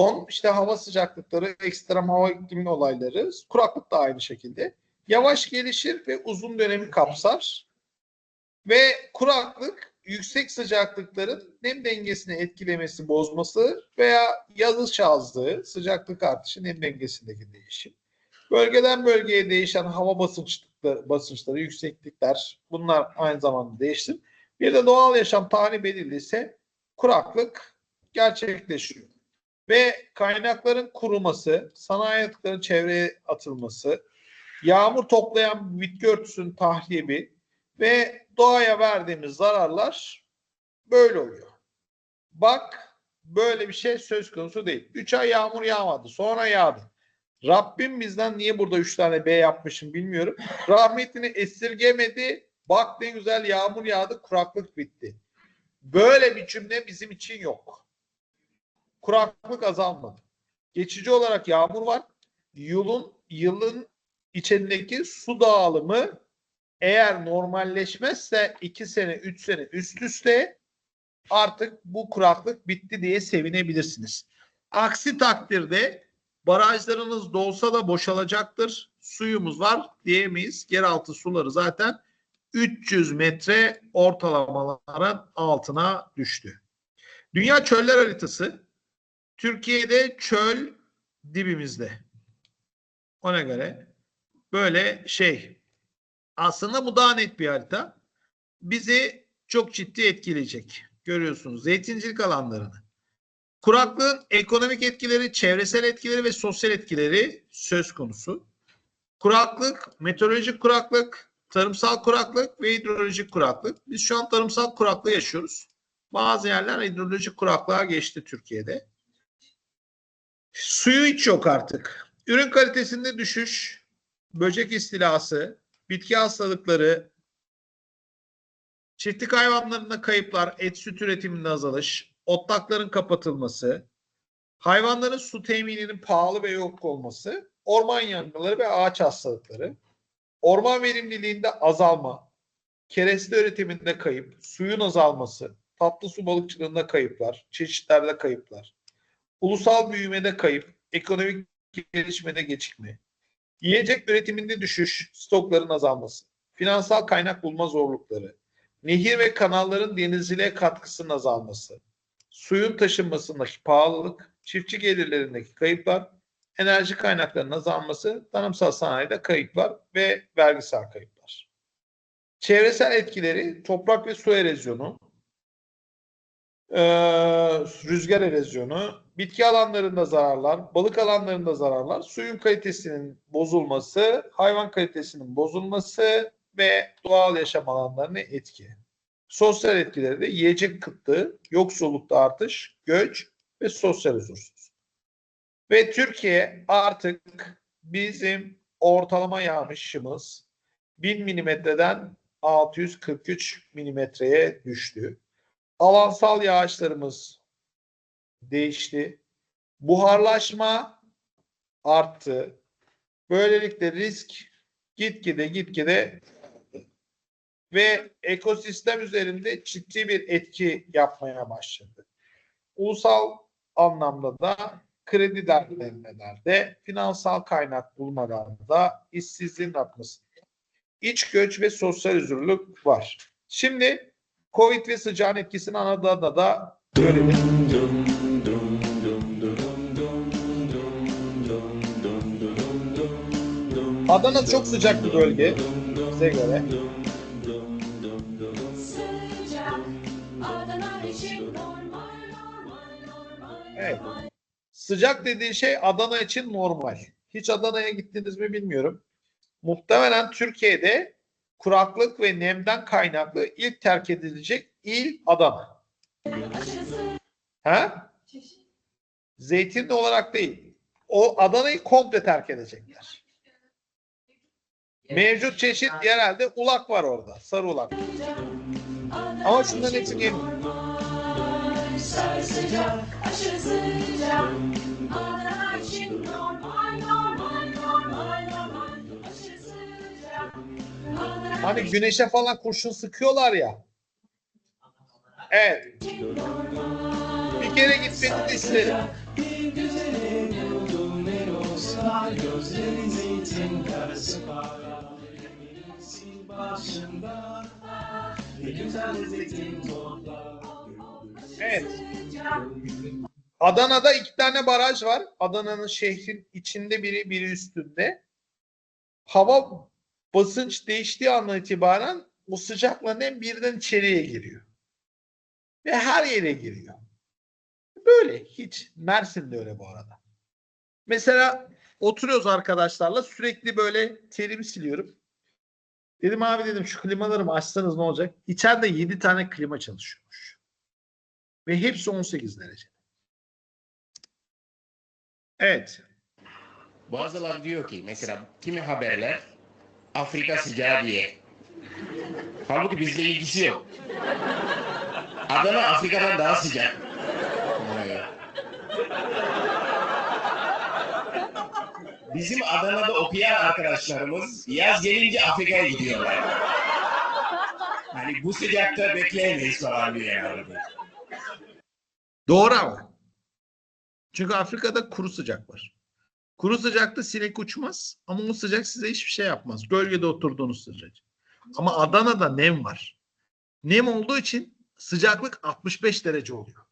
Son işte hava sıcaklıkları, ekstrem hava iklimi olayları, kuraklık da aynı şekilde. Yavaş gelişir ve uzun dönemi kapsar. Ve kuraklık yüksek sıcaklıkların nem dengesini etkilemesi, bozması veya yazış azlığı, sıcaklık artışı, nem dengesindeki değişim. Bölgeden bölgeye değişen hava basınçları, basınçları, yükseklikler bunlar aynı zamanda değişir. Bir de doğal yaşam tahrip edildiyse kuraklık gerçekleşiyor. Ve kaynakların kuruması, sanayi atıkların çevreye atılması, yağmur toplayan bitki örtüsünün tahribi ve doğaya verdiğimiz zararlar böyle oluyor. Bak böyle bir şey söz konusu değil. 3 ay yağmur yağmadı. Sonra yağdı. Rabbim bizden niye burada 3 tane B yapmışım bilmiyorum. Rahmetini esirgemedi. Bak ne güzel yağmur yağdı, kuraklık bitti. Böyle bir cümle bizim için yok. Kuraklık azalmadı. Geçici olarak yağmur var. Yılın yılın içindeki su dağılımı eğer normalleşmezse 2 sene 3 sene üst üste artık bu kuraklık bitti diye sevinebilirsiniz. Aksi takdirde barajlarınız dolsa da boşalacaktır. Suyumuz var diyemeyiz. Yeraltı suları zaten 300 metre ortalamaların altına düştü. Dünya çöller haritası Türkiye'de çöl dibimizde. Ona göre böyle şey aslında bu daha net bir harita. Bizi çok ciddi etkileyecek. Görüyorsunuz zeytincilik alanlarını. Kuraklığın ekonomik etkileri, çevresel etkileri ve sosyal etkileri söz konusu. Kuraklık, meteorolojik kuraklık, tarımsal kuraklık ve hidrolojik kuraklık. Biz şu an tarımsal kuraklığı yaşıyoruz. Bazı yerler hidrolojik kuraklığa geçti Türkiye'de. Suyu hiç yok artık. Ürün kalitesinde düşüş, böcek istilası, bitki hastalıkları, çiftlik hayvanlarında kayıplar, et süt üretiminde azalış, otlakların kapatılması, hayvanların su temininin pahalı ve yok olması, orman yangınları ve ağaç hastalıkları, orman verimliliğinde azalma, kereste üretiminde kayıp, suyun azalması, tatlı su balıkçılığında kayıplar, çeşitlerde kayıplar, ulusal büyümede kayıp, ekonomik gelişmede gecikme, yiyecek üretiminde düşüş, stokların azalması, finansal kaynak bulma zorlukları, nehir ve kanalların denizciliğe katkısının azalması, suyun taşınmasındaki pahalılık, çiftçi gelirlerindeki kayıplar, enerji kaynaklarının azalması, tanımsal sanayide kayıplar ve vergisel kayıplar. Çevresel etkileri toprak ve su erozyonu, rüzgar erozyonu, bitki alanlarında zararlar, balık alanlarında zararlar, suyun kalitesinin bozulması, hayvan kalitesinin bozulması ve doğal yaşam alanlarına etki. Sosyal etkileri de yiyecek kıtlığı, yoksullukta artış, göç ve sosyal huzursuz. Ve Türkiye artık bizim ortalama yağmışımız 1000 milimetreden 643 milimetreye düştü. Alansal yağışlarımız değişti. Buharlaşma arttı. Böylelikle risk gitgide gitgide ve ekosistem üzerinde ciddi bir etki yapmaya başladı. Ulusal anlamda da kredi dertlenmelerde, finansal kaynak bulmalarda işsizliğin artması, iç göç ve sosyal özürlük var. Şimdi Covid ve sıcağın etkisini Anadolu'da da görelim. Adana çok sıcak bir bölge bize göre. Evet. Sıcak dediği şey Adana için normal. Hiç Adana'ya gittiniz mi bilmiyorum. Muhtemelen Türkiye'de kuraklık ve nemden kaynaklı ilk terk edilecek il Adana. Ha? Zeytinli olarak değil. O Adana'yı komple terk edecekler. Mevcut çeşit yerelde ulak var orada. Sarı ulak. Ama şundan hepsini yemiyor. Hani güneşe falan kurşun sıkıyorlar ya. Evet. Bir kere gitmenizi isterim. sıcak. Bir güzeli buldum Eroslar Gözleri zeytin karası Sil Evet. Adana'da iki tane baraj var. Adana'nın şehrin içinde biri, biri üstünde. Hava basınç değiştiği andan itibaren o sıcakla nem birden içeriye giriyor. Ve her yere giriyor. Böyle hiç. Mersin'de öyle bu arada. Mesela oturuyoruz arkadaşlarla sürekli böyle terimi siliyorum. Dedim abi dedim şu klimaları mı açsanız ne olacak? İçeride 7 tane klima çalışıyormuş. Ve hepsi 18 derece. Evet. Bazıları diyor ki mesela kimi haberler Afrika sıcağı diye. Halbuki bizle ilgisi yok. Adana Afrika'dan daha sıcak. Evet. Bizim Adana'da okuyan arkadaşlarımız yaz gelince Afrika'ya gidiyorlar. Hani bu sıcakta bekleyemeyiz falan herhalde. Doğru ama. Çünkü Afrika'da kuru sıcak var. Kuru sıcakta sinek uçmaz ama o sıcak size hiçbir şey yapmaz. Gölgede oturduğunuz sürece. Ama Adana'da nem var. Nem olduğu için sıcaklık 65 derece oluyor.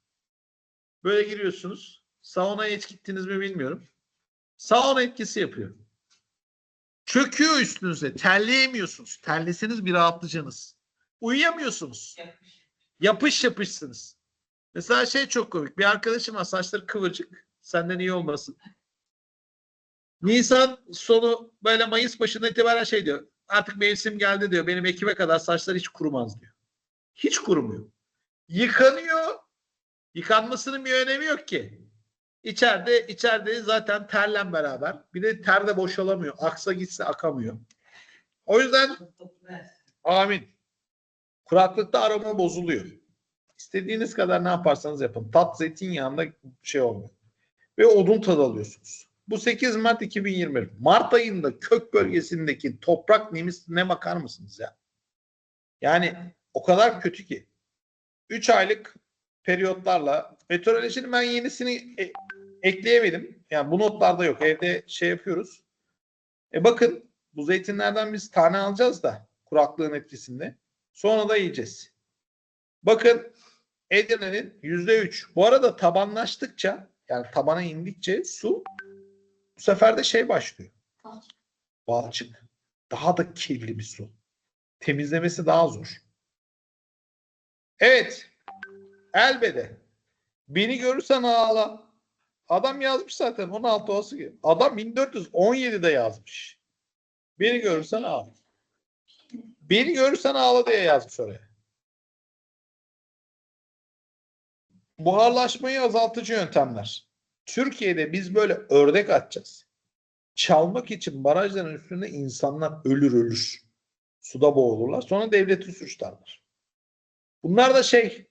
Böyle giriyorsunuz. Saunaya hiç gittiniz mi bilmiyorum. Sauna etkisi yapıyor. Çöküyor üstünüze. Terleyemiyorsunuz. Terleseniz bir rahatlayacaksınız. Uyuyamıyorsunuz. Yapış yapışsınız. Mesela şey çok komik. Bir arkadaşım var saçları kıvırcık. Senden iyi olmasın. Nisan sonu böyle Mayıs başında itibaren şey diyor. Artık mevsim geldi diyor. Benim Ekim'e kadar saçlar hiç kurumaz diyor. Hiç kurumuyor. Yıkanıyor. Yıkanmasının bir önemi yok ki. İçeride içeride zaten terle beraber. Bir de ter de boşalamıyor. Aksa gitse akamıyor. O yüzden amin. Kuraklıkta aroma bozuluyor. İstediğiniz kadar ne yaparsanız yapın. Tat zeytinyağında şey olmuyor. Ve odun tadı alıyorsunuz. Bu 8 Mart 2020. Mart ayında kök bölgesindeki toprak nemisine bakar mısınız ya? Yani o kadar kötü ki. 3 aylık periyotlarla meteorolojinin ben yenisini e- ekleyemedim. Yani bu notlarda yok. Evde şey yapıyoruz. E bakın bu zeytinlerden biz tane alacağız da kuraklığın etkisinde. Sonra da yiyeceğiz. Bakın Edirne'nin yüzde üç. Bu arada tabanlaştıkça yani tabana indikçe su bu sefer de şey başlıyor. Balçık. Daha da kirli bir su. Temizlemesi daha zor. Evet. Elbede. Beni görürsen ağla. Adam yazmış zaten 16 olası gibi. Adam 1417'de yazmış. Beni görürsen ağla. Beni görürsen ağla diye yazmış oraya. Buharlaşmayı azaltıcı yöntemler. Türkiye'de biz böyle ördek atacağız. Çalmak için barajların üstünde insanlar ölür ölür. Suda boğulurlar. Sonra devleti suçlarlar. Bunlar da şey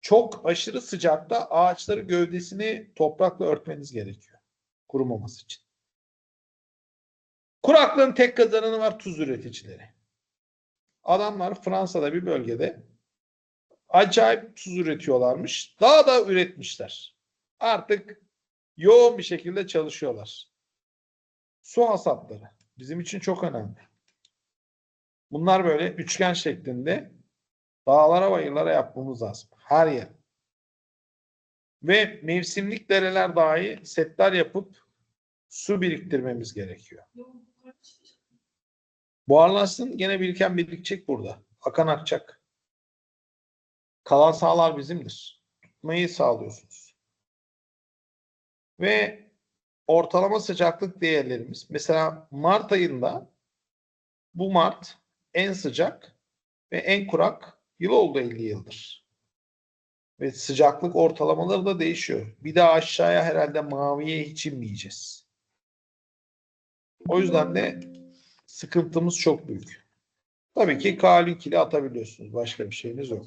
çok aşırı sıcakta ağaçları gövdesini toprakla örtmeniz gerekiyor. Kurumaması için. Kuraklığın tek kazananı var tuz üreticileri. Adamlar Fransa'da bir bölgede acayip tuz üretiyorlarmış. Daha da üretmişler. Artık yoğun bir şekilde çalışıyorlar. Su hasatları bizim için çok önemli. Bunlar böyle üçgen şeklinde dağlara bayırlara yapmamız lazım. Her yer. Ve mevsimlik dereler dahi setler yapıp su biriktirmemiz gerekiyor. Buharlaşsın gene biriken birikecek burada. Akan akacak. Kalan sahalar bizimdir. Tutmayı sağlıyorsunuz. Ve ortalama sıcaklık değerlerimiz. Mesela Mart ayında bu Mart en sıcak ve en kurak yıl oldu 50 yıldır. Ve sıcaklık ortalamaları da değişiyor. Bir daha aşağıya herhalde maviye hiç inmeyeceğiz. O yüzden de sıkıntımız çok büyük. Tabii ki K linkini atabiliyorsunuz. Başka bir şeyiniz yok.